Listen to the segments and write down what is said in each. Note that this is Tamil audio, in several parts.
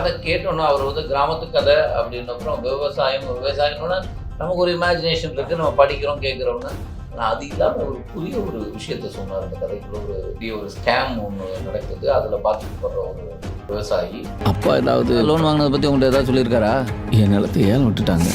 கதை கேட்டோன்னா அவர் வந்து கிராமத்து கதை அப்படின்னப்புறம் விவசாயம் விவசாயம்னா நமக்கு ஒரு இமேஜினேஷன் இருக்குது நம்ம படிக்கிறோம் கேட்குறோம்னா. ஆனால் அது இல்லாமல் ஒரு புதிய ஒரு விஷயத்த சொன்னார் அந்த கதைக்குள்ள. ஒரு பெரிய ஒரு ஸ்கேம் ஒன்று நடக்குது. அதில் பாதிக்கப்படுற ஒரு விவசாயி. அப்பா ஏதாவது லோன் வாங்கினதை பற்றி உங்கள்கிட்ட ஏதாவது சொல்லியிருக்காரா? என் நிலத்தை ஏன் விட்டுட்டாங்க?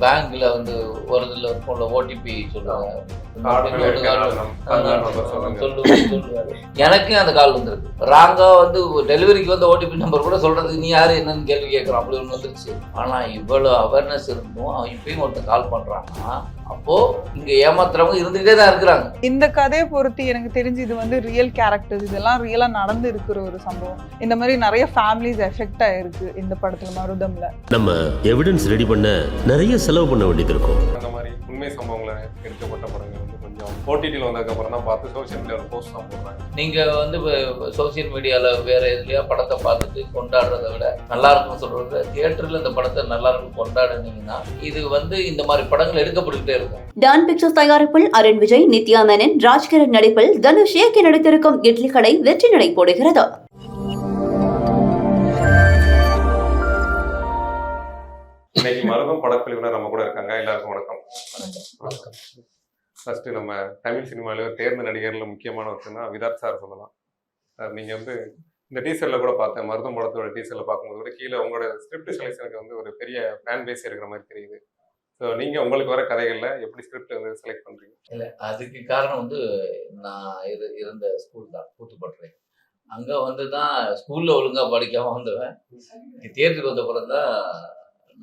பேங்க்ல வந்து ஒரு இதில் ஃபோனில் ஓடிபி சொல்லுவாங்க கார்டுல இருக்க நாலு நம்- பதினாறு நம்பர் சொல்லுங்க. சொல்லுவாரு, சொல்லுவாரு. எனக்கே அந்த கால் வந்திருக்கு. ராங்கா வந்து டெலிவரிக்கு வந்த ஓடிபி நம்பர் கூட சொல்றதுக்கு நீ யாரு என்னன்னு கேள்வி கேட்கறோம் அப்படி ஒன்று வந்துருச்சு. ஆனா இவ்வளவு அவேர்னஸ் இருந்தும் அவன் இப்பயும் ஒருத்தன் கால் பண்றான்னா அப்போ இங்க ஏமாத்துறவங்க இருந்துகிட்டே தான் இருக்கிறாங்க. இந்த கதையை பொறுத்து எனக்கு தெரிஞ்சு இது வந்து ரியல் கேரக்டர்ஸ் இதெல்லாம் ரியலா நடந்து இருக்கிற ஒரு சம்பவம். இந்த மாதிரி நிறைய ஃபேமிலிஸ் எஃபெக்ட் ஆயிருக்கு இந்த படத்துல மருதம்ல. நம்ம எவிடன்ஸ் ரெடி பண்ண நிறைய செலவு பண்ண வேண்டியது இருக்கும். அந்த மாதிரி உண்மை சம்பவங்களை எடுக்கப்பட்ட படங்கள் வந்து கொஞ்சம் ஓடிடியில் வந்ததுக்கு அப்புறம் தான் பார்த்து சோஷியல் மீடியாவில் போஸ்ட் தான் போடுறாங்க. நீங்க வந்து சோசியல் மீடியால வேற எதுலயா படத்தை பார்த்துட்டு கொண்டாடுறதை விட நல்லா இருக்கும்னு சொல்றது தியேட்டர்ல இந்த படத்தை நல்லா இருக்கும் கொண்டாடுனீங்கன்னா இது வந்து இந்த மாதிரி படங்கள் எடுக்கப்பட்டுக்கிட்டே இருக்கும். டான் பிக்சர்ஸ் தயாரிப்பில் அருண் விஜய் நித்யா மேனன் ராஜ்கிரண் நடிப்பில் தனுஷ் இயக்கி நடித்திருக்கும் இட்லி கடை வெற்றி நடை போடுகிறது. இன்னைக்கு மருதம் படக்குழுவினர் நம்ம கூட இருக்காங்க. எல்லாருக்கும் வணக்கம். வணக்கம் ஃபர்ஸ்ட் நம்ம தமிழ் சினிமாவில தேர்ந்த நடிகர்ல முக்கியமான ஒருத்தர்னா விதார்த் சார் சொல்லலாம். சார் நீங்க வந்து இந்த டீசர்ல கூட பார்த்தேன். மருதம் படத்தோட டீசர்ல பார்க்கும்போது கூட கீழே உங்களோட ஸ்கிரிப்ட் செலெக்ஷனுக்கு வந்து ஒரு பெரிய ஃபேன் பேஸ் இருக்கிற மாதிரி தெரியுது. ஸோ நீங்க உங்களுக்கு வர கதைகள்ல எப்படி ஸ்கிரிப்ட் வந்து செலக்ட் பண்றீங்க? இல்லை அதுக்கு காரணம் வந்து நான் இரு இருந்த ஸ்கூல் தான் கூத்துப்பட்டுறேன் அங்கே வந்து தான் ஸ்கூலில் ஒழுங்காக படிக்காமல் வந்துவேன் தியேட்டருக்கு வந்த பிறகு தான்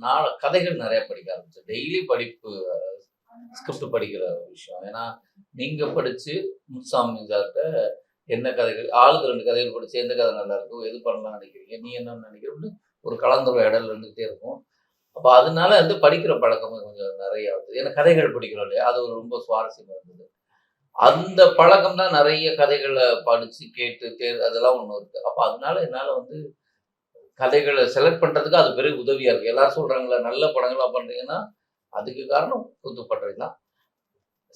நான் கதைகள் நிறைய படிக்க ஆரம்பிச்சேன். டெய்லி படிப்பு ஸ்கிரிப்ட் படிக்கிற விஷயம். ஏன்னா நீங்கள் படித்து முத்துசாமி சார்கிட்ட என்ன கதைகள் ஆளுக்கு ரெண்டு கதைகள் படிச்சு எந்த கதை நல்லா இருக்கும் எது பண்ணலாம் நினைக்கிறீங்க நீ என்ன நினைக்கிறோம்னு ஒரு கலந்துரையாடல் இருந்துகிட்டே இருக்கும். அப்போ அதனால வந்து படிக்கிற பழக்கம் கொஞ்சம் நிறைய ஆகுது. ஏன்னா கதைகள் படிக்கிறோம் இல்லையா? அது ஒரு ரொம்ப சுவாரஸ்யமாக இருந்தது. அந்த பழக்கம் தான் நிறைய கதைகளை படித்து கேட்டு தேர் அதெல்லாம் ஒன்று இருக்குது அப்போ அதனால என்னால் வந்து கதைகளை செலக்ட் பண்றதுக்கு அது பெரிய உதவியா இருக்கு. எல்லாரும் சொல்றாங்களே நல்ல படங்களா பண்றீங்கன்னா அதுக்கு காரணம் புதுப்பட்டது தான்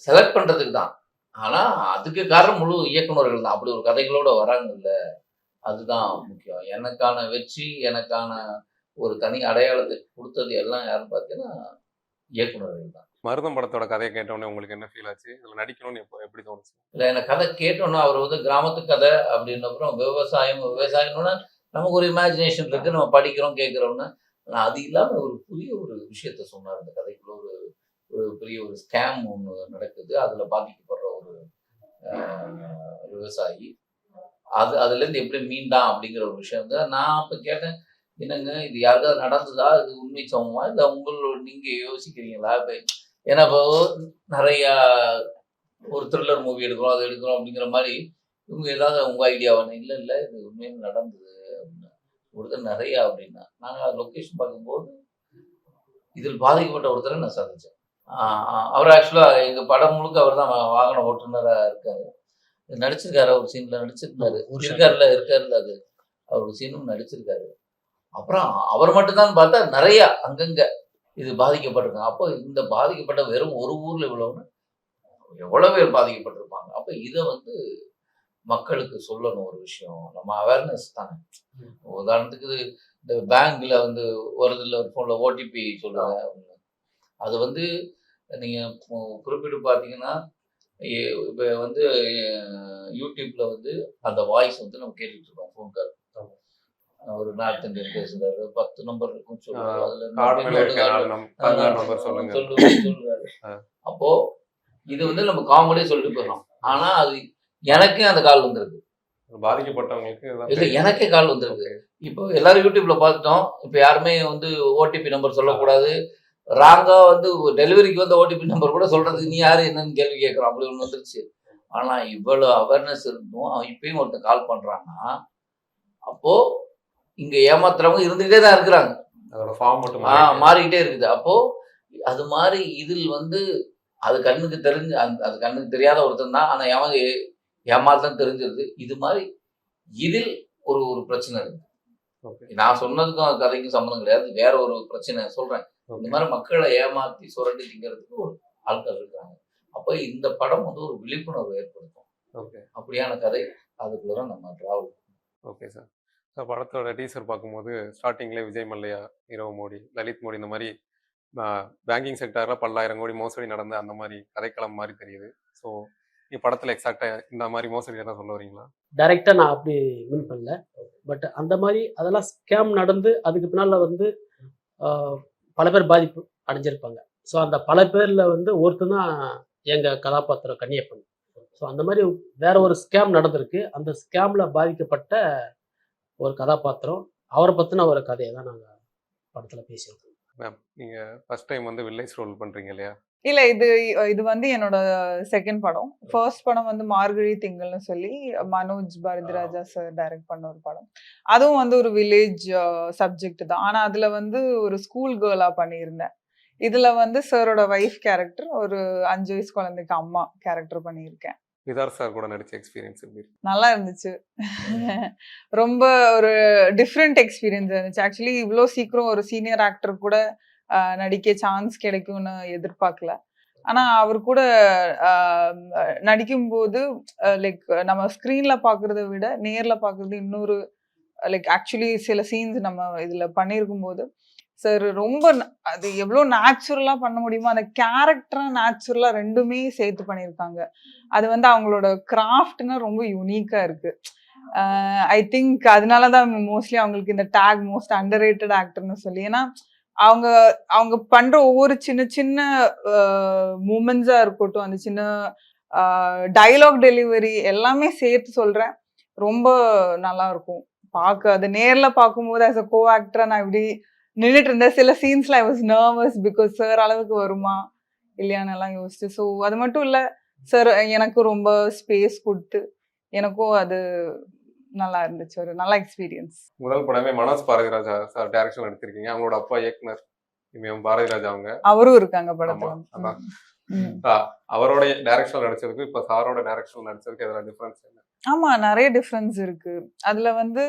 செலக்ட் பண்றதுக்கு தான். ஆனா அதுக்கு காரணம் முழு இயக்குனர்கள் தான். அப்படி ஒரு கதைகளோட வராங்கல்ல அதுதான் முக்கியம். எனக்கான வெற்றி எனக்கான ஒரு தனி அடையாளத்தை கொடுத்தது எல்லாம் யாருன்னு பார்த்தீங்கன்னா இயக்குனர்கள் தான். மருதம் படத்தோட கதையை கேட்டோடனே உங்களுக்கு என்ன ஃபீல் ஆச்சு? இதுல நடிக்கணும்னு எப்போ எப்படி தோணுச்சு? இல்லை எனக்கு கதை கேட்டோன்னா அவர் வந்து கிராமத்து கதை அப்படின்னப்புறம் விவசாயம் விவசாயம்னா நமக்கு ஒரு இமேஜினேஷன் இருக்கு நம்ம படிக்கிறோம் கேட்குறோம்னு. ஆனால் அது இல்லாமல் ஒரு புதிய ஒரு விஷயத்த சொன்னார். அந்த கதைக்குள்ள ஒரு ஒரு பெரிய ஒரு ஸ்கேம் ஒன்று நடக்குது. அதில் பாதிக்கப்படுற ஒரு விவசாயி. அது அதுலேருந்து எப்படி மீண்டான் அப்படிங்கிற ஒரு விஷயம் தான் நான் அப்போ கேட்டேன். என்னங்க இது யாருக்காவது நடந்ததா? இது உண்மை சமமா? இல்லை உங்களோட நீங்கள் யோசிக்கிறீங்களா? இப்போ ஏன்னா இப்போ நிறையா ஒரு த்ரில்லர் மூவி எடுக்கிறோம் அதை எடுக்கிறோம் அப்படிங்கிற மாதிரி இவங்க ஏதாவது உங்க ஐடியாவானே இல்லை இல்லை இது உண்மையில நடந்தது. ஒருத்தர் நிறையா அப்படின்னா நாங்கள் லொக்கேஷன் பார்க்கும்போது இதில் பாதிக்கப்பட்ட ஒருத்தரை நான் ஆஹ் அவர் ஆக்சுவலாக எங்கள் படம் முழுக்க அவர் தான் வாகன ஓட்டுநராக இருக்காரு. நடிச்சிருக்காரு ஒரு சீனில் நடிச்சிருந்தாரு. இருக்காருல்ல இருக்காருல்ல அது. அவர் ஒரு சீனும் நடிச்சிருக்காரு. அப்புறம் அவர் மட்டும்தான் பார்த்தா நிறைய அங்கங்க இது பாதிக்கப்பட்டிருக்காங்க. அப்போ இந்த பாதிக்கப்பட்ட வெறும் ஒரு ஊர்ல இவ்வளவுன்னு எவ்வளவு பேர் பாதிக்கப்பட்டிருப்பாங்க? அப்ப இதை வந்து மக்களுக்கு சொல்லணும் ஒரு விஷயம். நம்ம அவேர்னஸ் தானே. உதாரணத்துக்கு இந்த பேங்க்ல வந்து ஒரு இதில் ஒரு ஃபோனில் ஓடிபி சொல்லுவாங்க. அது வந்து நீங்க கு- குறிப்பிட்டு பார்த்தீங்கன்னா இப்போ வந்து யூடியூப்ல வந்து அந்த வாய்ஸ் வந்து நம்ம கேட்டுட்டு இருக்கோம் ஃபோன் கால் ஒரு நார்த் இந்தியன் பேசுறாரு பத்து நம்பர் இருக்கும் சொல்லுங்க. சொல்லுவாரு. அப்போ இது வந்து நம்ம காமெடியா சொல்லிட்டு போயிடலாம். ஆனா அது எனக்கே அந்த கால் வந்திருக்கு. பாதிக்கப்பட்டவங்களுக்கு இல்ல. எனக்கே கால் வந்திருக்கு. இப்போ எல்லாரும் யூடியூப்ல பார்த்துட்டோம். இப்போ யாருமே வந்து ஓடிபி நம்பர் சொல்லக்கூடாது. ராங்கா வந்து டெலிவரிக்கு வந்த ஓடிபி நம்பர் கூட சொல்றதுக்கு நீ யாரு என்னன்னு கேள்வி கேட்கறோம் அப்படி ஒன்று வந்துருச்சு. ஆனா இவ்வளவு அவேர்னஸ் இருந்தும் அவன் இப்பயும் ஒருத்தன் கால் பண்றான்னா அப்போ இங்க ஏமாத்துறவங்க இருந்துகிட்டே தான் இருக்கிறாங்க. அதோட ஃபார்ம் மட்டும் ஆ. மாறிக்கிட்டே இருக்குது. அப்போ அது மாதிரி இதில் வந்து அது கண்ணுக்கு தெரிஞ்சு அந்த அது கண்ணுக்கு தெரியாத ஒருத்தன் தான். ஆனால் எவன் ஏமாத்தான் தெரிஞ்சிருது. இது மாதிரி இதில் ஒரு ஒரு பிரச்சனை இருக்கு. நான் சொன்னதுக்கும் கதைக்கும் சம்மந்தம் கிடையாது. வேற ஒரு பிரச்சனை சொல்றேன். இந்த மாதிரி மக்களை ஏமாத்தி சுரண்டி திங்கிறதுக்கு ஒரு ஆட்கள் இருக்காங்க. அப்போ இந்த படம் வந்து ஒரு விழிப்புணர்வு ஏற்படுத்தும். ஓகே. அப்படியான கதை. அதுக்குள்ள நம்ம டிராவல் ஓகே சார். இந்த படத்தோட டீசர் பார்க்கும்போது ஸ்டார்டிங்லேயே விஜய் மல்லையா நீரவ் மோடி லலித் மோடி இந்த மாதிரி பேங்கிங் செக்டாரில் பல்லாயிரம் கோடி மோசடி நடந்த அந்த மாதிரி கதைக்களம் மாதிரி தெரியுது. ஸோ நீ படத்தில் எக்ஸாக்டாக இந்த மாதிரி மோசடி தான் சொல்ல வரீங்களா? டைரெக்டாக நான் அப்படி மீன் பண்ணல. பட் அந்த மாதிரி அதெல்லாம் ஸ்கேம் நடந்து அதுக்கு பின்னால் வந்து பல பேர் பாதிப்பு அடைஞ்சிருப்பாங்க. ஸோ அந்த பல பேரில் வந்து ஒருத்தன் தான் எங்கள் கதாபாத்திரம் கன்னியப்பன். ஸோ அந்த மாதிரி வேற ஒரு ஸ்கேம் நடந்திருக்கு. அந்த ஸ்கேமில் பாதிக்கப்பட்ட ஒரு கதாபாத்திரம். அவரை பற்றின ஒரு கதையை தான் நாங்கள் படத்தில் பேசியிருக்கோம். மேம் நீங்கள் ஃபர்ஸ்ட் டைம் வந்து வில்லேஜ் ரோல் பண்ணுறீங்க இல்லையா? இல்ல இது இது வந்து என்னோட செகண்ட் படம். ஃபர்ஸ்ட் படம் வந்து மார்கழி திங்கள்னு சொல்லி மனோஜ் பாரதிராஜா சார் டைரக்ட் பண்ண ஒரு படம். அதுவும் வந்து ஒரு வில்லேஜ் சப்ஜெக்ட் தான். ஆனா அதுல வந்து ஒரு ஸ்கூல் கேர்லா பண்ணியிருந்தேன். இதுல வந்து சாரோட ஒய்ஃப் கேரக்டர் ஒரு அஞ்சு வயசு குழந்தைக்கு அம்மா கேரக்டர் பண்ணியிருக்கேன். விதார் சார் கூட நடிச்ச எக்ஸ்பீரியன்ஸ் எப்படி நல்லா இருந்துச்சு. ரொம்ப ஒரு டிஃப்ரெண்ட் எக்ஸ்பீரியன்ஸ் இருந்துச்சு. ஆக்சுவலி இவ்வளோ சீக்கிரம் ஒரு சீனியர் ஆக்டர் கூட நடிக்க சான்ஸ் கிடைக்கும்னு எதிர்பார்க்கல. ஆனா அவர் கூட நடிக்கும்போது லைக் நம்ம ஸ்க்ரீன்ல பார்க்கறத விட நேர்ல பார்க்கறது இன்னொரு லைக் ஆக்சுவலி சில சீன்ஸ் நம்ம இதுல பண்ணியிருக்கும் போது சார் ரொம்ப அது எவ்வளோ நேச்சுரலா பண்ண முடியுமோ அந்த கேரக்டராக நேச்சுரலா ரெண்டுமே சேர்த்து பண்ணியிருக்காங்க அது வந்து அவங்களோட கிராஃப்ட்னா ரொம்ப யூனிக்காக இருக்கு. ஐ திங்க் அதனால தான் மோஸ்ட்லி அவங்களுக்கு இந்த டேக் மோஸ்ட் அண்டர் ரேட்டட் ஆக்டர்னு சொல்லி. ஏன்னா அவங்க அவங்க பண்ற ஒவ்வொரு சின்ன சின்ன மூமெண்ட்ஸா இருக்கட்டும் அந்த சின்ன டைலாக் டெலிவரி எல்லாமே சேர்த்து சொல்றேன். ரொம்ப நல்லா இருக்கும் பார்க்க அது நேர்ல பார்க்கும்போது ஆஸ் அ கோ ஆக்டரா நான் இப்படி நின்றுட்டு இருந்தேன் சில சீன்ஸ்ல I was nervous because sir அளவுக்கு வருமா இல்லையான்னு எல்லாம் யோசிச்சு. ஸோ அது மட்டும் இல்ல சார் எனக்கு ரொம்ப ஸ்பேஸ் கொடுத்து எனக்கும் அது நல்லா இருந்துச்சு. ஒரு நல்ல எக்ஸ்பீரியன்ஸ் முதல் படமே மனோஜ் பாரதிராஜா சார் டைரக்ஷன் எடுத்திருக்கீங்க. அவங்களோட அப்பா இயக்குனர் இமயம் பாரதிராஜா அவங்க. அவரும் இருக்காங்க படத்துல. அவரோட டைரக்ஷன் நடிச்சதுக்கு இப்போ சாரோட டைரக்ஷன் நடிச்சதுக்கு எதிராக டிஃபரன்ஸ் என்ன? ஆமா நிறைய டிஃப்ரென்ஸ் இருக்கு. அதுல வந்து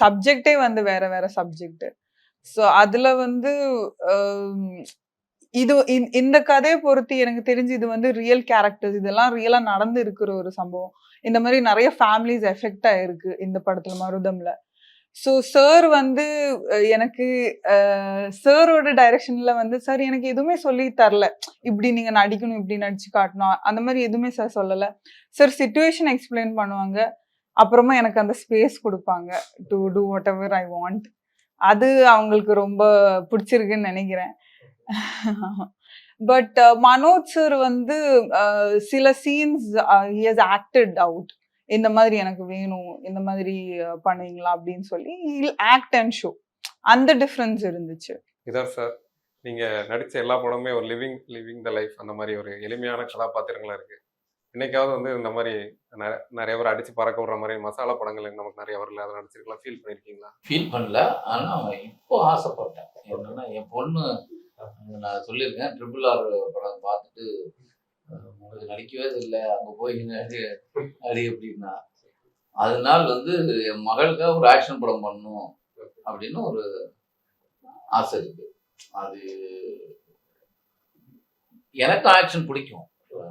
சப்ஜெக்டே வந்து வேற வேற சப்ஜெக்ட் ஸோ அதுல வந்து இது இந்த- இந்த கதையை பொறுத்து எனக்கு தெரிஞ்சு இது வந்து ரியல் கேரக்டர்ஸ் இதெல்லாம் ரியலா நடந்து இருக்கிற ஒரு சம்பவம். இந்த மாதிரி நிறைய ஃபேமிலிஸ் எஃபெக்ட் ஆயிருக்கு இந்த படத்துல மருதம்ல. ஸோ சார் வந்து எனக்கு சாரோட டைரக்ஷன்ல வந்து சார் எனக்கு எதுவுமே சொல்லி தரல. இப்படி நீங்க நடிக்கணும் இப்படி நடிச்சு காட்டணும். அந்த மாதிரி எதுவுமே சார் சொல்லல. சார் சுச்சுவேஷன் எக்ஸ்பிளைன் பண்ணுவாங்க. அப்புறமா எனக்கு அந்த ஸ்பேஸ் கொடுப்பாங்க. To do whatever I want அது அவங்களுக்கு ரொம்ப பிடிச்சிருக்குன்னு நினைக்கிறேன். பட் மனோஜ் சார் வந்து அஹ், சில scenes he has acted out இந்த மாதிரி எனக்கு வேணும் இந்த மாதிரி அஹ், பண்ணுவீங்களா அப்படின்னு சொல்லி ஆக்ட் அண்ட் ஷோ அந்த டிஃப்ரென்ஸ் இருந்துச்சு. விதார் சார் நீங்க நடிச்ச எல்லா படமுமே ஒரு லிவிங் லிவிங் த லைஃப் அந்த மாதிரி ஒரு எளிமையான கதாபாத்திரங்களா இருக்கு. இன்னைக்காவது வந்து இந்த மாதிரி நிறைய பேர் அடிச்சு பறக்க விடுற மாதிரி மசாலா படங்கள் நமக்கு நிறைய வரல. அதை நடிச்சிருக்கலாம். ஃபீல் பண்ணிருக்கீங்களா? ஃபீல் பண்ணல. ஆனா இப்போ ஆசைப்பட்டேன். என்னன்னா என் பொண்ணு நான் சொல்லியிருக்கேன். ட்ரிபிள் ஆர் படம் பார்த்துட்டு உங்களுக்கு நடிக்கவே இல்லை அங்கே போய் அடி அப்படின்னா. அதனால் வந்து என் மகளுக்காக ஒரு ஆக்ஷன் படம் பண்ணணும் அப்படின்னு ஒரு ஆசை இருக்கு. அது எனக்கு ஆக்ஷன் பிடிக்கும்.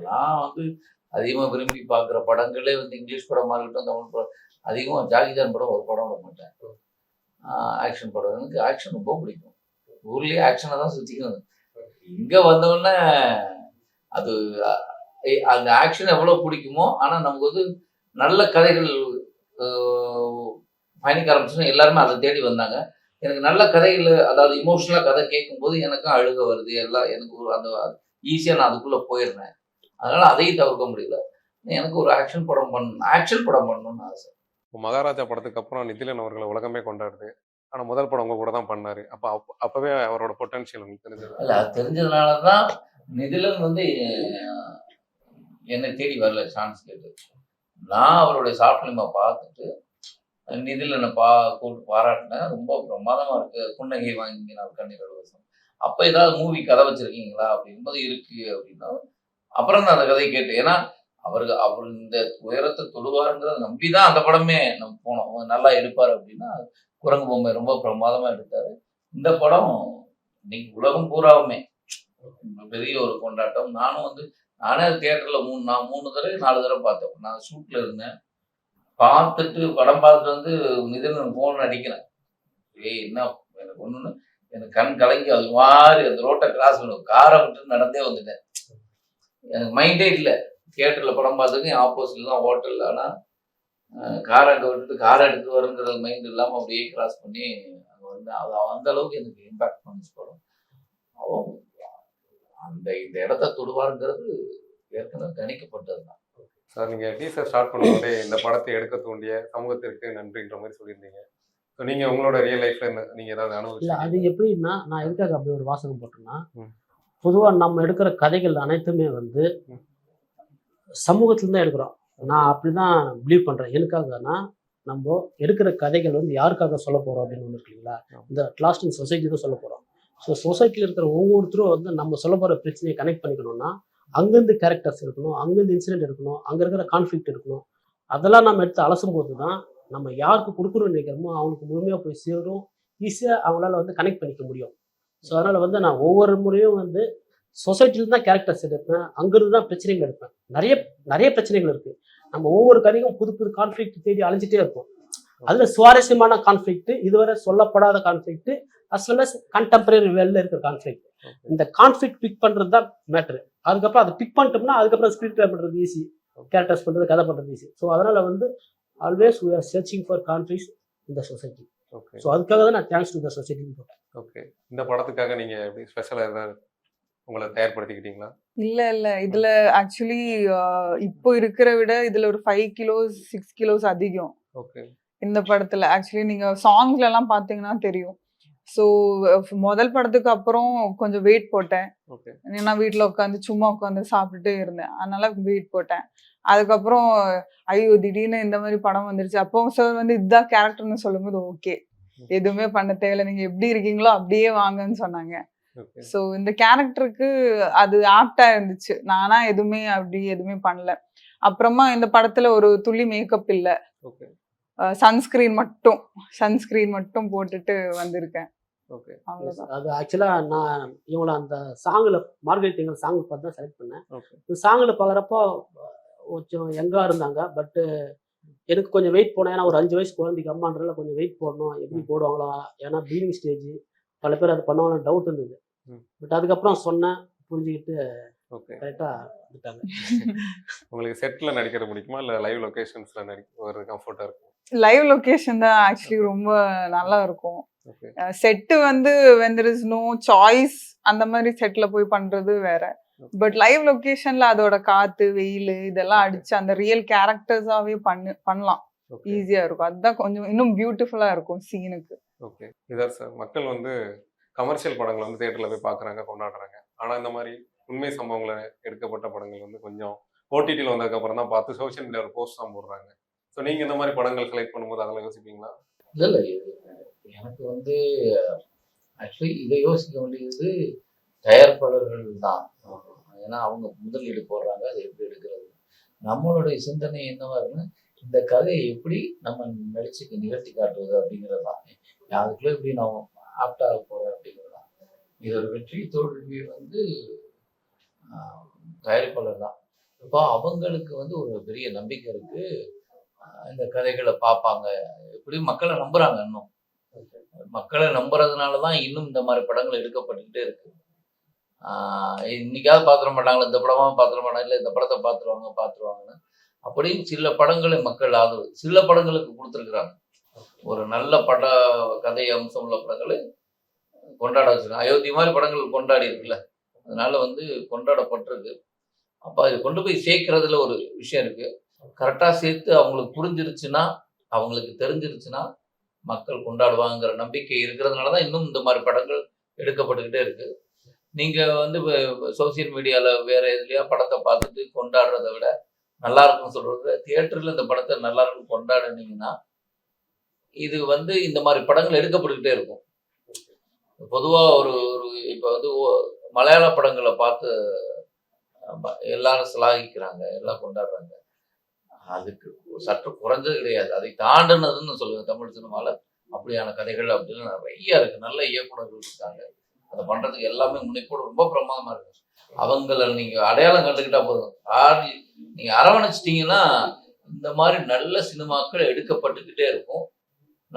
நான் வந்து அதிகமாக விரும்பி பார்க்குற படங்களே வந்து இங்கிலீஷ் படமாக இருக்கட்டும் தமிழ் படம் அதிகமாக ஜாகிஜான் படம் ஒரு படம் விட மாட்டேன். ஆக்ஷன் படம். எனக்கு ஆக்ஷன் ரொம்ப பிடிக்கும். ஊர்லயே ஆக்ஷனை தான் சுற்றிக்கணும் இங்கே வந்தோடனே அது அந்த ஆக்ஷன் எவ்வளோ பிடிக்குமோ ஆனால் நமக்கு வந்து நல்ல கதைகள் பயணிக்க ஆரம்பிச்சோன்னா எல்லாருமே அதை தேடி வந்தாங்க. எனக்கு நல்ல கதைகள் அதாவது இமோஷனலாக கதை கேட்கும்போது எனக்கும் அழுக வருது. எல்லாம் எனக்கு ஒரு அந்த ஈஸியாக நான் அதுக்குள்ளே போயிடுறேன். அதனால அதையும் தவிர்க்க முடியல. எனக்கு ஒரு ஆக்ஷன் படம் பண்ணணும் ஆக்ஷன் படம் பண்ணணும்னு ஆசை. இப்போ மகாராஜா படத்துக்கு அப்புறம் நிதிலன் அவர்களை உலகமே கொண்டாடுது. ஆனா முதல் படம் உங்க கூட தான் பண்ணாரு. அப்ப அப்பவே அவரோட பொட்டன்ஷியல் உங்களுக்கு தெரிஞ்சது. இல்ல அது தெரிஞ்சதுனால தான் நிதிலன் வந்து என்னை தேடி வரல சான்ஸ் கேட்டு. நான் அவருடைய ஷார்ட் ஃபிலிமை பார்த்துட்டு நிதிலனை பா கூப்பிட்டு பாராட்டினேன். ரொம்ப பிரமாதமாக இருக்கு. புன்னகை வாங்கி நான் கண்ணீர் வசம் அப்போ ஏதாவது மூவி கதை வச்சிருக்கீங்களா? அப்படிங்கும்போது இருக்கு அப்படின்னா அப்புறம் நான் அந்த கதையை கேட்டேன். ஏன்னா அவருக்கு அவர் இந்த உயரத்தை தொடுவாருங்கிறத நம்பி தான் அந்த படமே நம்ம போனோம். நல்லா எடுப்பார் அப்படின்னா குரங்கு பொம்மை ரொம்ப பிரமாதமா எடுத்தாரு. இந்த படம் இன்னைக்கு உலகம் பூராவுமே. பெரிய ஒரு கொண்டாட்டம். நானும் வந்து நானே தியேட்டர்ல மூணு நான் மூணு தடவை நாலு தடவை பார்த்தேன். நான் ஷூட்ல இருந்தேன். பார்த்துட்டு படம் பார்த்துட்டு வந்து நிதின் ஃபோன் அடிக்கிறேன். ஏய் என்ன எனக்கு ஒன்றுன்னு எனக்கு கண் கலங்கி அது மாதிரி அந்த ரோட்டை கிராஸ் பண்ண காரை விட்டு நடந்தே வந்துட்டேன். எனக்கு மைண்டே இல்லை. தியேட்டரில் படம் பார்த்துக்கு ஆப்போசிட்டில் ஆப்போசிட்ல தான் ஹோட்டலில் ஆனால் காரை அங்கே விட்டுட்டு காரை எடுத்து வருங்கிற மைண்ட் இல்லாமல் அப்படியே கிராஸ் பண்ணி அங்கே வந்து அது அந்த அளவுக்கு எனக்கு இம்பாக்ட் பண்ணிச்சு படம். அவன் அந்த இந்த இடத்த தொடுவாருங்கிறது ஏற்கனவே கணிக்கப்பட்டது தான். சார் நீங்க டீசர் ஸ்டார்ட் பண்ணும்போதே இந்த படத்தை எடுக்க தூண்டிய சமூகத்திற்கு நன்றின்ற மாதிரி சொல்லியிருந்தீங்க. ஸோ நீங்க உங்களோட ரியல் லைஃப்ல நீங்க ஏதாவது இல்லை அனுபவிச்சு அது எப்படின்னா நான் எதுக்காக அப்படி ஒரு வாசகம் போட்டேன்னா. பொதுவாக நம்ம எடுக்கிற கதைகள் அனைத்துமே வந்து ம். சமூகத்துல தான் எடுக்கிறோம். நான் அப்படி தான் பிலீவ் பண்ணுறேன் எதுக்காகனா நம்ம எடுக்கிற கதைகள் வந்து யாருக்காக சொல்ல போகிறோம் அப்படின்னு ஒன்று இருக்கு இல்லைங்களா? இந்த லாஸ்ட் இன் சொசைட்டி தான் சொல்ல போகிறோம் ஸோ சொசைட்டியில் இருக்கிற ஒவ்வொருத்தரும் வந்து நம்ம சொல்ல போகிற பிரச்சனையை கனெக்ட் பண்ணிக்கணும்னா அங்கேருந்து கேரக்டர்ஸ் இருக்கணும் அங்கேருந்து இன்சிடென்ட் இருக்கணும் அங்கே இருக்கிற கான்ஃப்ளிக்ட் இருக்கணும் அதெல்லாம் நம்ம எடுத்து அலசும் போது தான் நம்ம யாருக்கு கொடுக்கணும்னு நினைக்கிறோமோ அவனுக்கு முழுமையாக போய் சேரும் ஈஸியாக அவங்களால வந்து கனெக்ட் பண்ணிக்க முடியும். ஸோ அதனால் வந்து நான் ஒவ்வொரு முறையும் வந்து சொசைட்டில தான் கேரக்டர்ஸ் எடுப்பேன். அங்கிருந்து தான் பிரச்சனைகள் எடுப்பேன். நிறைய நிறைய பிரச்சனைகள் இருக்குது நம்ம ஒவ்வொரு கதைக்கும் புது புது கான்ஃப்ளிக்ட் தேடி அலைஞ்சிட்டே இருப்போம். அதில் சுவாரஸ்யமான கான்ஃப்ளிக்ட் இதுவரை சொல்லப்படாத conflict as well as contemporary வேல்ல இருக்கிற கான்ஃப்ளிக்ட் இந்த கான்ஃப்ளிக்ட் பிக் பண்ணுறது தான் மேட்ரு அதுக்கப்புறம் அதை பிக் பண்ணிட்டோம்னா அதுக்கப்புறம் ஸ்கிரீன் ப்ளே பண்ணுறது ஈஸி கேரக்டர்ஸ் பண்ணுறது கதை பண்ணுறது ஈஸி ஸோ அதனால் வந்து always we are searching for conflicts இந்த சொசைட்டி ஸோ அதுக்காக தான் நான் தேங்க்ஸ் டு த சொசைட்டின்னு போட்டேன். ஓகே இந்த படத்துக்காக நீங்க எப்படி ஸ்பெஷலா ஏதாவது உங்களை தயார்படுத்திக்கிட்டீங்களா? இல்ல இல்ல. இதுல ஆக்சுவலி இப்போ இருக்கிற விட இதுல ஒரு ஃபைவ் கிலோஸ் சிக்ஸ் கிலோஸ் அதிகம். ஓகே. இந்த படத்துல. ஆக்சுவலி நீங்க சாங்ஸ்ல எல்லாம் பாத்தீங்கன்னா தெரியும். ஸோ முதல் படத்துக்கு அப்புறம் கொஞ்சம் வெயிட் போட்டேன். ஏன்னா வீட்டில் உட்காந்து சும்மா உட்காந்து சாப்பிட்டுட்டே இருந்தேன். அதனால வெயிட் போட்டேன். அதுக்கப்புறம் ஐயோ திடீர்னு இந்த மாதிரி படம் வந்துருச்சு. அப்போ சார் வந்து இதுதான் கேரக்டர்னு சொல்லும்போது ஓகே. எதுவுமே பண்ண தேவையில்ல. நீங்க எப்படி இருக்கீங்களோ அப்படியே வாங்கன்னு சொன்னாங்க. ஸோ இந்த கேரக்டருக்கு அது ஆப்டா இருந்துச்சு. நானா எதுவுமே அப்படி எதுவுமே பண்ணல. அப்புறமா இந்த படத்துல ஒரு துளி மேக்கப் இல்ல. சன்ஸ்கிரீன் மட்டும். சன்ஸ்கிரீன் மட்டும் போட்டுட்டு வந்திருக்கேன். அது ஆக்சுவலாக நான் இவங்கள அந்த சாங்கில் மார்கரெட் திங்கள் சாங் பார்த்து தான் செலக்ட் பண்ணேன். சாங்கில் பார்க்குறப்போ கொஞ்சம் யங்காக இருந்தாங்க. பட்டு எனக்கு கொஞ்சம் வெயிட் போனேன். ஏன்னா ஒரு அஞ்சு வயசு குழந்தைக்கு அம்மான்றதுல கொஞ்சம் வெயிட் போடணும். எப்படி போடுவாங்களா? ஏன்னா ப்ளீடிங் ஸ்டேஜ் பல பேர் அது பண்ணுவாங்கன்னு டவுட் இருந்தது. பட் அதுக்கப்புறம் சொன்னேன் புரிஞ்சுக்கிட்டு ஓகே. கரெக்டாக வந்துட்டாங்க. உங்களுக்கு செட்ல நடிக்கிற பிடிக்குமா? இல்ல லைவ் லொகேஷன்ஸ்ல நடிக்க ஒரு கம்ஃபர்ட்டா இருக்கும்? லைவ் லொகேஷன் தான் ஆக்சுவலி ரொம்ப நல்லா இருக்கும். செட்டு வந்து when there is no choice அந்த மாதிரி செட்ல போய் பண்றது வேற. பட் லைவ் லொகேஷன்ல அதோட காத்து வெயில் இதெல்லாம் அடிச்சு அந்த ரியல் கேரக்டர்ஸாவே பண்ணு பண்ணலாம். ஈஸியா இருக்கும். அதுதான் கொஞ்சம் இன்னும் பியூட்டிஃபுல்லா இருக்கும் சீனுக்கு ஓகே. இதான் சார் மக்கள் வந்து கமர்ஷியல் படங்களை வந்து தேட்டரில் போய் பார்க்குறாங்க கொண்டாடுறாங்க. ஆனால் இந்த மாதிரி உண்மை சம்பவங்களை எடுக்கப்பட்ட படங்கள் வந்து கொஞ்சம் ஓடிடியில் வந்ததுக்கப்புறம் தான் பார்த்து சோஷியல் மீடியா ஒரு போஸ்ட் தான் போடுறாங்க. ஸோ நீங்கள் இந்த மாதிரி படங்கள் செலக்ட் பண்ணும்போது அதெல்லாம் யோசிப்பீங்களா? இல்லை இல்லை. இது எனக்கு வந்து ஆக்சுவலி இதை யோசிக்க வேண்டியது தயாரிப்பாளர்கள் தான். ஏன்னா அவங்க முதலீடு போடுறாங்க அதை எப்படி எடுக்கிறது? நம்மளுடைய சிந்தனை என்னவா இருக்குன்னா இந்த கதையை எப்படி நம்ம நடிச்சு நிகழ்த்தி காட்டுவது அப்படிங்கிறது தான். அதுக்குள்ளே எப்படி நான் ஆப்டாக போகிறேன் அப்படிங்கிறது தான் இதோட வெற்றி தோல்வி வந்து தயாரிப்பாளர் தான். இப்போ அவங்களுக்கு வந்து ஒரு பெரிய நம்பிக்கை இருக்குது இந்த கதைகளை பார்ப்பாங்க. எப்படியும் மக்களை நம்புகிறாங்க இன்னும். மக்களை நம்புறதுனால தான் இன்னும் இந்த மாதிரி படங்கள் எடுக்கப்பட்டுக்கிட்டே இருக்கு. இன்னைக்காவது பார்த்துட மாட்டாங்களா? இந்த படமா பார்த்துட மாட்டாங்க இல்லை இந்த படத்தை பார்த்துருவாங்க பார்த்துருவாங்கன்னு அப்படின்னு சில படங்களை மக்கள் ஆதரவு சில படங்களுக்கு கொடுத்துருக்குறாங்க. ஒரு நல்ல பட கதை அம்சம் உள்ள படங்களை கொண்டாட வச்சிருக்காங்க. அயோத்தி மாதிரி படங்கள் கொண்டாடி இருக்குல்ல. அதனால வந்து கொண்டாடப்பட்டிருக்கு. அப்போ அது கொண்டு போய் சேர்க்கறதுல ஒரு விஷயம் இருக்கு. கரெக்டாக சேர்த்து அவங்களுக்கு புரிஞ்சிருச்சுன்னா அவங்களுக்கு தெரிஞ்சிருச்சுன்னா மக்கள் கொண்டாடுவாங்கிற நம்பிக்கை இருக்கிறதுனால தான் இன்னும் இந்த மாதிரி படங்கள் எடுக்கப்பட்டுக்கிட்டே இருக்கு. நீங்க வந்து சோசியல் மீடியால வேற எதுலையோ படத்தை பார்த்துட்டு கொண்டாடுறதை விட நல்லா இருக்குன்னு சொல்கிறது தியேட்டர்ல இந்த படத்தை நல்லா இருக்குன்னு கொண்டாடுனீங்கன்னா இது வந்து இந்த மாதிரி படங்கள் எடுக்கப்பட்டுக்கிட்டே இருக்கும். பொதுவாக ஒரு ஒரு இப்போ வந்து ஓ- மலையாள படங்களை பார்த்து எல்லாரும் சிலாகிக்கிறாங்க எல்லாம் கொண்டாடுறாங்க. அதுக்கு சற்று குறைஞ்சது கிடையாது. அதை தாண்டினதுன்னு சொல்லுவேன் தமிழ் சினிமாவில் அப்படியான கதைகள் அப்படின்னு நிறைய இருக்கு. நல்ல இயக்குனர்கள் இருக்காங்க. அதை பண்ணுறதுக்கு எல்லாமே முனைப்போடு ரொம்ப பிரமாதமாக இருக்கு. அவங்கள நீங்கள் அடையாளம் கண்டுக்கிட்டா போதும். ஆடி நீங்கள் அரவணைச்சிட்டிங்கன்னா இந்த மாதிரி நல்ல சினிமாக்கள் எடுக்கப்பட்டுக்கிட்டே இருக்கும்.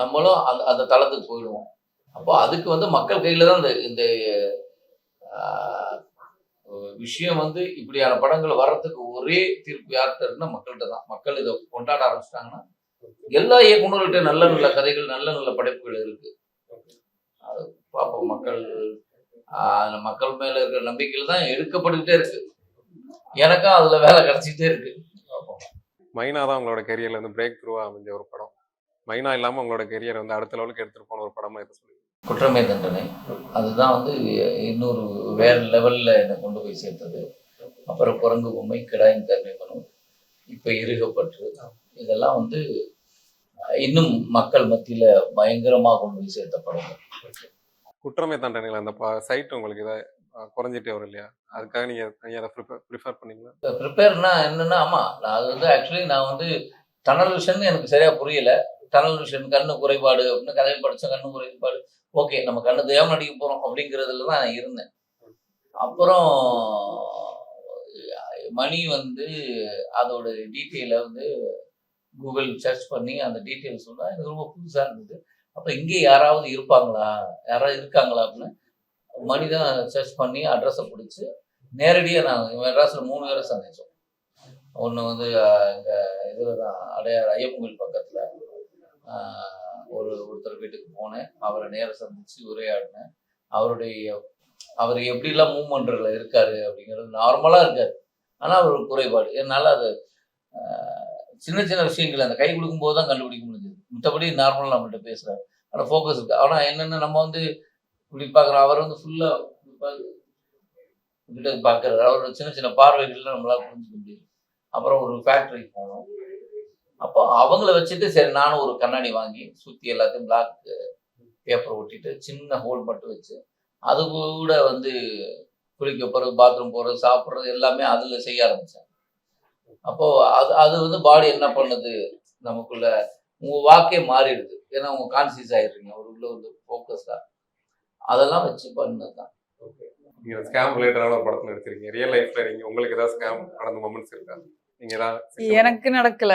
நம்மளும் அந்த அந்த தளத்துக்கு போயிடுவோம். அப்போ அதுக்கு வந்து மக்கள் கையில தான் இந்த இந்த விஷயம் வந்து இப்படியான படங்கள் வர்றதுக்கு ஒரே தீர்ப்பு யார்கிட்ட இருந்தால் மக்கள்கிட்ட தான். மக்கள் இதை கொண்டாட ஆரம்பிச்சிட்டாங்கன்னா எல்லா இயக்குநர்கள்ட்ட நல்ல நல்ல கதைகள் நல்ல நல்ல படைப்புகள் இருக்கு. அது பார்ப்போம். மக்கள் அந்த மக்கள் மேல இருக்கிற நம்பிக்கையில தான் எடுக்கப்பட்டுக்கிட்டே இருக்கு. எனக்கும் அதுல வேலை கிடைச்சிட்டே இருக்கு. பார்ப்போம் மைனா தான் உங்களோட கெரியர்ல வந்து பிரேக் த்ரூவா அமைஞ்ச ஒரு படம். மைனா இல்லாம உங்களோட கெரியர் வந்து அடுத்த லெவலுக்கு எடுத்துட்டு போன ஒரு படமா இதை சொல்லுங்க. குற்றமே தண்டனை. அதுதான் வந்து இன்னொரு வேற லெவல்ல என்னை கொண்டு போய் சேர்த்தது. அப்புறம் குரங்கு பொம்மை கிடாயின் கருணை மனு இப்போ இருகப்பற்று. இதெல்லாம் வந்து இன்னும் மக்கள் மத்தியில பயங்கரமா கொண்டு போய் சேர்த்த படங்கள் குற்றமே தண்டனையில் அந்த சைட் உங்களுக்கு இதை குறைஞ்சிட்டே வரும் இல்லையா? அதுக்காக நீங்க தனியாக அதை ப்ரிஃபர் பண்ணீங்களா? ப்ரிப்பேர்னா என்னன்னா ஆமா நான் அது வந்து ஆக்சுவலி நான் வந்து டனல் விஷன் எனக்கு சரியா புரியல. டனல் விஷன் கண்ணு குறைபாடு அப்படின்னு கதையில் படித்த கண்ணு குறைபாடு. ஓகே நம்ம கண்ணு தேவம் நடிக்க போகிறோம் அப்படிங்கிறதுல தான் நான் இருந்தேன். அப்புறம் மணி வந்து அதோட டீட்டெயிலை வந்து கூகுள் சர்ச் பண்ணி அந்த டீட்டெயில் சொன்னால் எனக்கு ரொம்ப புதுசாக இருந்தது. அப்போ இங்கே யாராவது இருப்பாங்களா? யாராவது இருக்காங்களா அப்படின்னு மணி தான் சர்ச் பண்ணி அட்ரஸை பிடிச்சி நேரடியாக நான் மெட்ராஸில் மூணு பேரை சந்தித்தோம் ஒன்று வந்து இங்கே இதில் தான் அடையார் ஐயப்பன் பக்கத்தில். ஒரு ஒருத்தர் வீட்டுக்கு போனேன். அவரை நேரம் சந்திச்சு உரையாடினேன். அவருடைய அவர் எப்படிலாம் மூவ்மெண்ட்டில் இருக்காரு அப்படிங்கிறது நார்மலாக இருக்காரு. ஆனால் அவர் குறைபாடு. என்னால் அது சின்ன சின்ன விஷயங்கள் அந்த கை கொடுக்கும்போது தான் கண்டுபிடிக்க முடிஞ்சது. மற்றபடி நார்மலாக நம்மள்கிட்ட பேசுகிறாரு ஆனால் ஃபோக்கஸ் இருக்கு. ஆனால் என்னென்ன நம்ம வந்து இப்படி பார்க்குறோம் அவர் வந்து ஃபுல்லாக கிட்ட பார்க்குறாரு. அவர் சின்ன சின்ன பார்வைகள்லாம் நம்மளால் புரிஞ்சுக்க முடியும் அப்புறம் ஒரு ஃபேக்ட்ரிக்கு போனோம். அப்போ அவங்கள வச்சுட்டு சரி நானும் ஒரு கண்ணாடி வாங்கி சுற்றி எல்லாத்தையும் பிளாக் பேப்பர் ஒட்டிட்டு சின்ன ஹோல் மட்டும் வச்சு அது கூட வந்து குளிக்க போகிறது பாத்ரூம் போகிறது சாப்பிட்றது எல்லாமே அதில் செய்ய ஆரம்பித்தேன் அப்போது அது அது வந்து பாடி என்ன பண்ணுது? நமக்குள்ள உங்கள் வாக்கே மாறிடுது. ஏன்னா உங்க கான்சியஸ் ஆயிடுறீங்க. ஒரு உள்ள வந்து ஃபோக்கஸ்டாக அதெல்லாம் வச்சு பண்ணது தான் நீங்கள் ஸ்கேம் ரிலேட்டடான ஒரு படத்தில் எடுத்திருக்கீங்க. ரியல் லைஃப்பில் நீங்கள் உங்களுக்கு ஏதாவது ஸ்கேம் நடந்த மொமெண்ட்ஸ் இருக்காங்க எனக்கு நடக்கல.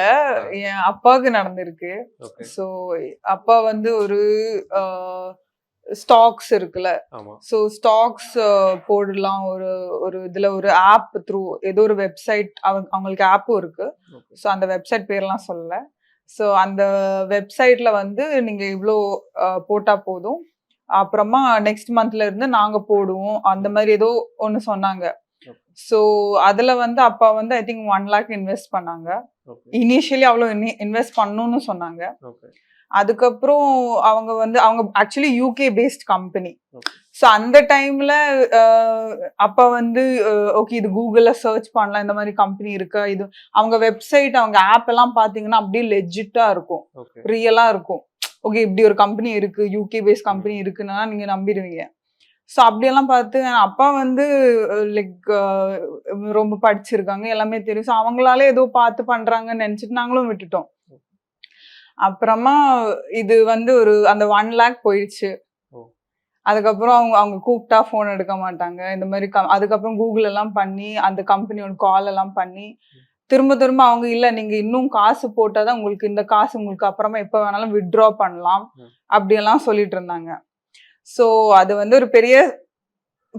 என் அப்பாவுக்கு நடந்திருக்கு. ஸோ அப்பா வந்து ஒரு ஸ்டாக்ஸ் இருக்குல்ல. ஸோ ஸ்டாக்ஸ் போடலாம். ஒரு ஒரு இதில் ஒரு ஆப் த்ரூ ஏதோ ஒரு வெப்சைட் அவங்க அவங்களுக்கு ஆப்பும் இருக்கு. ஸோ அந்த வெப்சைட் பேர்லாம் சொல்லல. ஸோ அந்த வெப்சைட்ல வந்து நீங்க இவ்வளோ போட்டா போதும். அப்புறமா நெக்ஸ்ட் மந்த்ல இருந்து நாங்க போடுவோம். அந்த மாதிரி ஏதோ ஒன்று சொன்னாங்க. ஸோ அதுல வந்து அப்பா வந்து I think one lakh invest பண்ணாங்க. இனிஷியலி அவ்வளோ இன்வெஸ்ட் பண்ணணும்னு சொன்னாங்க. அதுக்கப்புறம் அவங்க வந்து அவங்க actually UK based company. So அந்த டைம்ல அப்ப வந்து ஓகே இது கூகுள்ல சர்ச் பண்ணலாம் இந்த மாதிரி கம்பெனி இருக்கா இது அவங்க வெப்சைட் அவங்க ஆப் எல்லாம் பாத்தீங்கன்னா அப்படியே லெஜிட்டா இருக்கும். ரியலா இருக்கும். ஓகே இப்படி ஒரு கம்பெனி இருக்கு யூகே பேஸ்ட் கம்பெனி இருக்குன்னா நீங்க நம்பிடுவீங்க. ஸோ அப்படியெல்லாம் பார்த்து அப்பா வந்து லைக் ரொம்ப படிச்சிருக்காங்க எல்லாமே தெரியும். ஸோ அவங்களால ஏதோ பார்த்து பண்றாங்கன்னு நினைச்சிட்டு நாங்களும் விட்டுட்டோம். அப்புறமா இது வந்து ஒரு அந்த ஒன் லேக் போயிடுச்சு. அதுக்கப்புறம் அவங்க அவங்க கூப்பிட்டா ஃபோன் எடுக்க மாட்டாங்க. இந்த மாதிரி கம்- அதுக்கப்புறம் கூகுள் எல்லாம் பண்ணி அந்த கம்பெனியோட கால் எல்லாம் பண்ணி திரும்ப திரும்ப அவங்க இல்ல நீங்க இன்னும் காசு போட்டாதான் உங்களுக்கு இந்த காசு உங்களுக்கு அப்புறமா எப்ப வேணாலும் வித்ட்ரா பண்ணலாம். அப்படியெல்லாம் சொல்லிட்டு இருந்தாங்க. ஸோ அது வந்து ஒரு பெரிய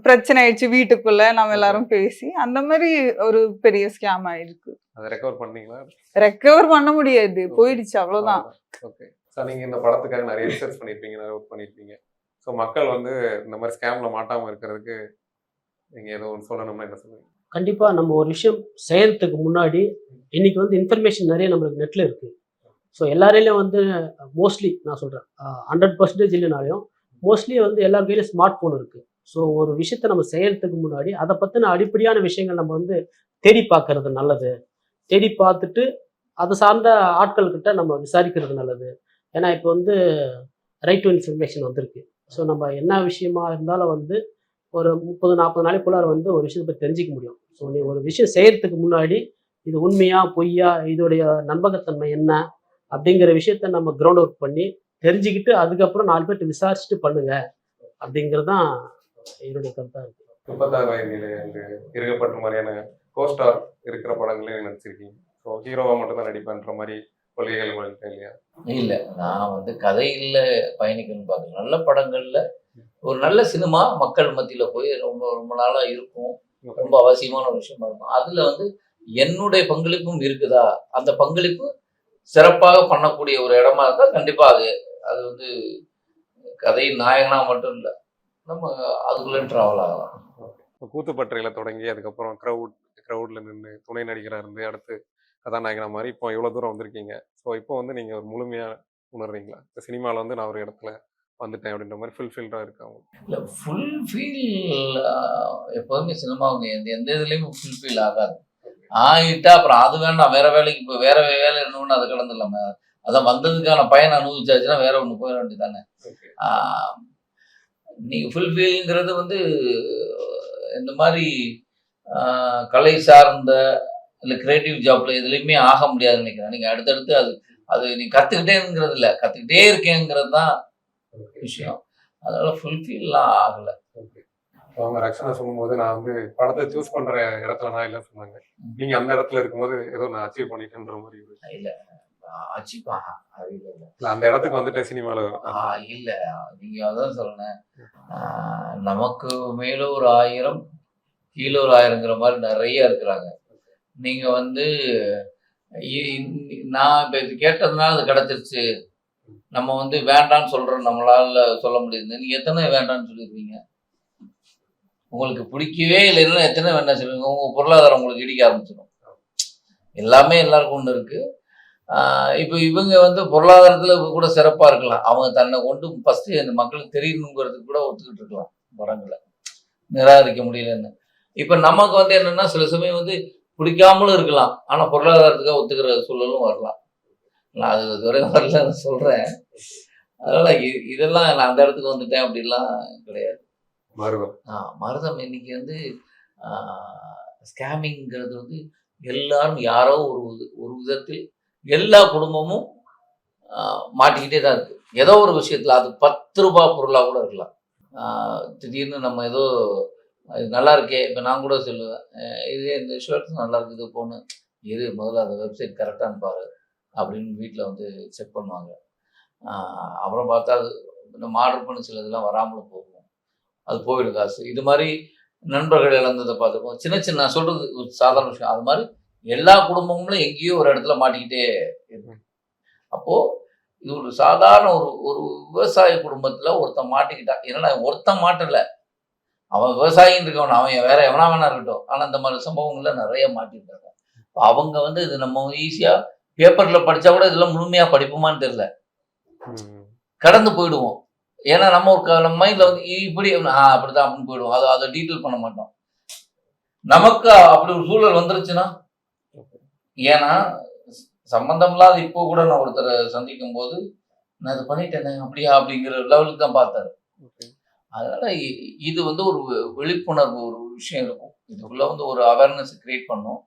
பிரச்சனை ஆயிடுச்சு வீட்டுக்குள்ள நம்ம எல்லாரும் பேசி. அந்த மாதிரி ஒரு பெரிய ஸ்கேம் ஆயிருக்கு. அதை ரெக்கவர் பண்ணீங்களா? ரெக்கவர் பண்ண முடியாது. போயிடுச்சு அவ்வளவுதான். ஓகே சார் நீங்க இந்த படத்துக்காக நிறைய ரிசர்ச் பண்ணிருப்பீங்க நிறைய ஒர்க் பண்ணிருப்பீங்க ஸோ மக்கள் வந்து இந்த மாதிரி ஸ்கேம்ல மாட்டாம இருக்கிறதுக்கு நீங்க ஏதோ ஒன்று சொல்லணும்னா என்ன சொல்லுவீங்க? கண்டிப்பா நம்ம ஒரு விஷயம் செய்யறதுக்கு முன்னாடி இன்னைக்கு வந்து இன்ஃபர்மேஷன் நிறைய நம்மளுக்கு நெட்ல இருக்கு. ஸோ எல்லாரையிலும் வந்து மோஸ்ட்லி நான் சொல்றேன் ஹண்ட்ரட் பர்சன்டேஜ் இல்லைனாலையும் மோஸ்ட்லி வந்து எல்லா கையிலும் ஸ்மார்ட் ஃபோன் இருக்குது ஸோ ஒரு விஷயத்த நம்ம செய்யறதுக்கு முன்னாடி அதை பற்றின அடிப்படையான விஷயங்கள் நம்ம வந்து தேடி பார்க்கறது நல்லது. தேடி பார்த்துட்டு அது சார்ந்த ஆட்கள்கிட்ட நம்ம விசாரிக்கிறது நல்லது. ஏன்னா இப்போ வந்து ரைட் டு இன்ஃபர்மேஷன் வந்திருக்கு. ஸோ நம்ம என்ன விஷயமா இருந்தாலும் வந்து ஒரு முப்பது நாற்பது நாளைக்குள்ளார வந்து ஒரு விஷயத்தை பற்றி தெரிஞ்சிக்க முடியும். ஸோ நீ ஒரு விஷயம் செய்யறதுக்கு முன்னாடி இது உண்மையா பொய்யா இதோடைய நம்பகத்தன்மை என்ன அப்படிங்கிற விஷயத்த நம்ம கிரவுண்ட் ஒர்க் பண்ணி தெரிஞ்சுக்கிட்டு அதுக்கப்புறம் நாலு பேர்ட்ட விசாரிச்சுட்டு பண்ணுங்க. அப்படிங்கிறது தான் என்னுடைய கருத்தாக இருக்கு. முப்பத்தாறு வயதிலே வந்து இருக்கப்பட்ட மாதிரியான கோஸ்டார் இருக்கிற படங்களே நடிச்சிருக்கீங்க. ஸோ ஹீரோவா மட்டும் தான் நடிப்பேன்ற மாதிரி கொள்கைகள் உங்கள்கிட்ட இல்லையா? இல்ல நான் வந்து கதையில பயணிக்கணும்னு பார்க்கல. நல்ல படங்கள்ல ஒரு நல்ல சினிமா மக்கள் மத்தியில போய் ரொம்ப ரொம்ப நாளா இருக்கும். ரொம்ப அவசியமான ஒரு விஷயமா இருக்கும். அதுல வந்து என்னுடைய பங்களிப்பும் இருக்குதா? அந்த பங்களிப்பு சிறப்பாக பண்ணக்கூடிய ஒரு இடமா இருந்தா கண்டிப்பா அது அது வந்து கதையின் நாயகனா மட்டும் இல்லை. நம்ம அதுக்குள்ள டிராவல் ஆகலாம். இப்போ கூத்துப்பற்றையில தொடங்கி அதுக்கப்புறம் க்ரௌட் க்ரௌட்ல நின்று துணை நடிகராக இருந்து அடுத்து கதாநாயகனா மாதிரி இப்போ இவ்வளோ தூரம் வந்திருக்கீங்க. ஸோ இப்போ வந்து நீங்க ஒரு முழுமையா உணர்றீங்களா? இந்த சினிமாவில் வந்து நான் ஒரு இடத்துல வந்துட்டேன் அப்படின்ற மாதிரி ஃபுல்ஃபில்டாக இருக்கு அவங்க இல்லை ஃபுல்ஃபில் எப்போதுமே சினிமாவுங்க எந்த எந்த இதுலேயும் ஃபுல்ஃபில் ஆகாது. ஆகிட்டா அப்புறம் அது வேண்டாம் வேற வேலைக்கு இப்போ வேற வேலை என்னன்னு அதை கடந்துடலாம அதான் வந்ததுக்கான பயன் அனுபவிச்சாச்சுன்னா வேற ஒன்று போயிட வேண்டியதானே நீங்கள் ஃபுல்ஃபில்ங்கிறது வந்து இந்த மாதிரி கலை சார்ந்த இல்லை கிரியேட்டிவ் ஜாப்ல எதுலையுமே ஆக முடியாதுன்னு நினைக்கிறேன். நீங்கள் அடுத்தடுத்து அது அது நீ கற்றுக்கிட்டேங்கிறது இல்லை. கற்றுக்கிட்டே இருக்கேங்கிறது தான் விஷயம். அதனால ஃபுல்ஃபில்லாம் ஆகலை. அவங்க ரக்ஷனா சொல்லும்போது நான் வந்து படத்தை சூஸ் பண்ற இடத்துல நான் இல்லை சொன்னாங்க. நீங்க அந்த இடத்துல இருக்கும்போது ஏதோ நான் அச்சீவ் பண்ணிட்டேன்ற மாதிரி இல்லை. இல்ல அந்த இடத்துக்கு வந்துட்டு சினிமாவில் ஆ, இல்ல நீங்க அதான் சொல்லணும் நமக்கு மேல ஒரு ஆயிரம் கீழே ஒரு ஆயிரங்கிற மாதிரி நிறைய இருக்கிறாங்க. நீங்க வந்து நான் இப்ப இது கேட்டதுனால அது கிடைச்சிருச்சு. நம்ம வந்து வேண்டாம்னு சொல்றோம் நம்மளால சொல்ல முடியுது. நீங்க எத்தனை வேண்டாம்னு சொல்லிருக்கீங்க உங்களுக்கு பிடிக்கவே இல்லைன்னா எத்தனை வேண்டாம் சொல்லுவீங்க உங்க பொருளாதாரம் உங்களுக்கு இடிக்க ஆரம்பிச்சிடும். எல்லாமே எல்லாருக்கும் ஒன்று இருக்கு. ஆஹ் இப்போ இவங்க வந்து பொருளாதாரத்துல கூட சிறப்பா இருக்கலாம். அவங்க தன்னை கொண்டு ஃபர்ஸ்ட் இந்த மக்களுக்கு தெரியணுங்கிறதுக்கு கூட ஒத்துக்கிட்டு இருக்கலாம் படங்களை நிராகரிக்க முடியலன்னு. இப்போ நமக்கு வந்து என்னன்னா சில சமயம் வந்து பிடிக்காமலும் இருக்கலாம். ஆனா பொருளாதாரத்துக்காக ஒத்துக்கிற சூழலும் வரலாம். நான் அது இதுவரை வரலன்னு சொல்றேன். அதனால இதெல்லாம் நான் அந்த இடத்துக்கு வந்துட்டேன் அப்படிலாம் கிடையாது. மருதம். ஆ, மருதம் இன்னைக்கு வந்து ஸ்கேமிங்கிறது வந்து எல்லாரும் யாரோ ஒரு ஒரு விதத்தில் எல்லா குடும்பமும் மாட்டிக்கிட்டே தான் இருக்குது ஏதோ ஒரு விஷயத்தில் அது பத்து ரூபாய் பொருளாக கூட இருக்கலாம். திடீர்னு நம்ம ஏதோ அது நல்லா இருக்கே இப்போ நான் கூட சொல்லுவேன். இதே இது இந்த ஷர்ட்ஸ் நல்லா இருக்குது போன்னு. இரு முதல்ல அந்த வெப்சைட் கரெக்டாக பாரு அப்படின்னு வீட்டில் வந்து செக் பண்ணுவாங்க. அப்புறம் பார்த்தா அது நம்ம ஆர்டர் பண்ண சில இதெல்லாம் வராமலும் போகும். அது போயிடும் காசு. இது மாதிரி நண்பர்கள் இழந்ததை பார்த்துப்போம். சின்ன சின்ன நான் சொல்கிறது ஒரு சாதாரண விஷயம். அது மாதிரி எல்லா குடும்பங்களும் எங்கேயோ ஒரு இடத்துல மாட்டிக்கிட்டே அப்போ இது ஒரு சாதாரண ஒரு ஒரு விவசாய குடும்பத்துல ஒருத்தன் மாட்டிக்கிட்டான் என்னடா ஒருத்தன் மாட்டல. அவன் விவசாயின்னு இருக்கவன் அவன் வேற எவனா வேணா இருக்கட்டும். ஆனா இந்த மாதிரி சம்பவங்கள்ல நிறைய மாட்டிருக்காங்க. அவங்க வந்து இது நம்ம ஈஸியா பேப்பர்ல படிச்சா கூட இதெல்லாம் முழுமையா படிப்போமான்னு தெரியல. கடந்து போயிடுவோம். ஏன்னா நம்ம ஒரு நம்ம மைண்ட்ல வந்து இப்படி அப்படிதான் அப்படின்னு போயிடுவோம். அதை அதை டீட்டெயில் பண்ண மாட்டோம். நமக்கு அப்படி ஒரு சூழல் வந்துருச்சுன்னா ஏன்னா சம்பந்தம் இல்லாத இப்போ கூட நான் ஒருத்தரை சந்திக்கும் போது நான் இது பண்ணிட்டேனே அப்படியா? அப்படிங்கிற லெவலுக்கு தான் பார்த்தாரு. அதனால இது வந்து ஒரு விழிப்புணர்வு ஒரு விஷயம் இருக்கும். இதுக்குள்ள வந்து ஒரு அவேர்னஸ் கிரியேட் பண்ணும்.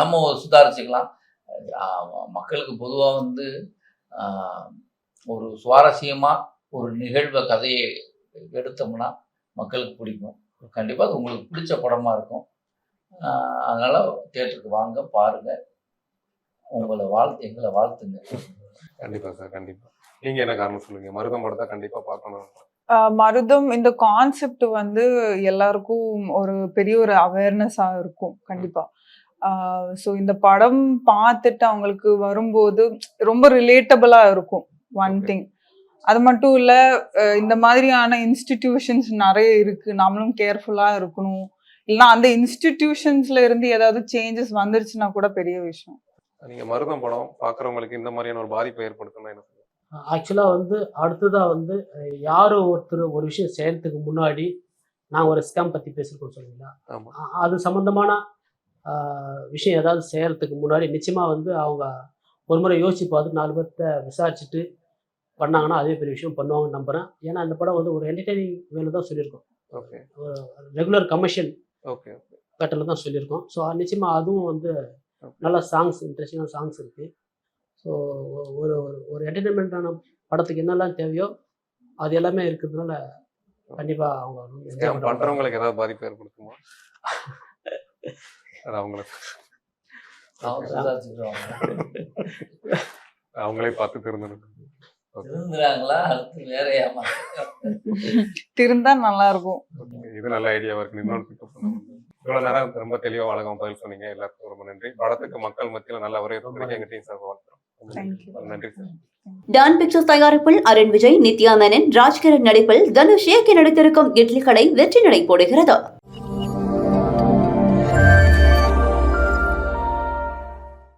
நம்ம சுதாரிச்சுக்கலாம். மக்களுக்கு பொதுவாக வந்து ஒரு சுவாரஸ்யமா ஒரு நிகழ்வை கதையை எடுத்தோம்னா மக்களுக்கு பிடிக்கும். கண்டிப்பாக அது உங்களுக்கு பிடிச்ச படமா இருக்கும். அதனால தேட்டருக்கு வாங்க பாருங்க. உங்களை வாழ்த்து எங்களை வாழ்த்துங்க. கண்டிப்பா சார் கண்டிப்பா. நீங்க என்ன காரணம் சொல்லுங்க? மருதம் படத்தை கண்டிப்பா பார்க்கணும். மருதம் இந்த கான்செப்ட் வந்து எல்லாருக்கும் ஒரு பெரிய ஒரு அவேர்னஸா இருக்கும் கண்டிப்பா. ஸோ இந்த படம் பார்த்துட்டு அவங்களுக்கு வரும்போது ரொம்ப ரிலேட்டபிளா இருக்கும் ஒன். திங் அது மட்டும் இல்ல இந்த மாதிரியான இன்ஸ்டிடியூஷன்ஸ் நிறைய இருக்கு. நம்மளும் கேர்ஃபுல்லா இருக்கணும். இல்லைன்னா அந்த இன்ஸ்டிடியூஷன்ஸ்ல இருந்து ஏதாவது சேஞ்சஸ் வந்துருச்சுன்னா கூட பெரிய விஷயம். நீங்க மருதம் படம் பாக்குறவங்களுக்கு இந்த மாதிரியான ஒரு பாதிப்பை ஏற்படுத்தணும் என்ன ஆக்சுவலாக வந்து அடுத்ததாக வந்து யாரோ ஒருத்தர் ஒரு விஷயம் செய்யறதுக்கு முன்னாடி நான் ஒரு ஸ்கேம் பற்றி ஆமா. அ- அது சம்மந்தமான விஷயம் ஏதாவது செய்யறதுக்கு முன்னாடி நிச்சயமாக வந்து அவங்க ஒரு முறை யோசிச்சு பார்த்து நாலு பேர்த்த விசாரிச்சுட்டு பண்ணாங்கன்னா அதே பெரிய விஷயம் பண்ணுவாங்கன்னு நம்புகிறேன் ஏன்னா இந்த படம் வந்து ஒரு என்டர்டெய்னிங் வேலை தான் சொல்லியிருக்கோம். ஓகே ரெகுலர் கமர்ஷியல் ஓகே பேட்டர்ல தான் சொல்லியிருக்கோம். ஸோ நிச்சயமாக அதுவும் வந்து நல்ல சாங்ஸ் இன்ட்ரெஸ்டிங்கான சாங்ஸ் இருக்குது ஸோ ஒரு ஒரு- ஒரு என்டர்டெயின்மெண்ட்டான படத்துக்கு என்னெல்லாம் தேவையோ அது எல்லாமே இருக்கிறதுனால கண்டிப்பாக அவங்க. பண்றவங்களுக்கு ஏதாவது பாதிப்பு ஏற்படுத்துமா? அது அவங்களுக்கு. அவங்களே பார்த்து திருந்துறாங்களா? அடுத்து வேற ஏமா திருந்தா நல்லா இருக்கும். இது நல்ல ஐடியாவா இருக்கு. இன்னொரு பிக்கப் இவ்வளவு நேரம் ரொம்ப தெளிவா வழக்கம் பதில் சொன்னீங்க. எல்லாருக்கும் ரொம்ப நன்றி. படத்துக்கு மக்கள் மத்தியில நல்ல ஒரே எங்க டீம் சார். நன்றி சார். டான் பிக்சர்ஸ் தயாரிப்பில் அருண் விஜய் நித்யா மேனன் ராஜ்கிரண் நடிப்பில் தனுஷ் இயக்கி நடித்திருக்கும் இட்லி கடை வெற்றி நடை போடுகிறது.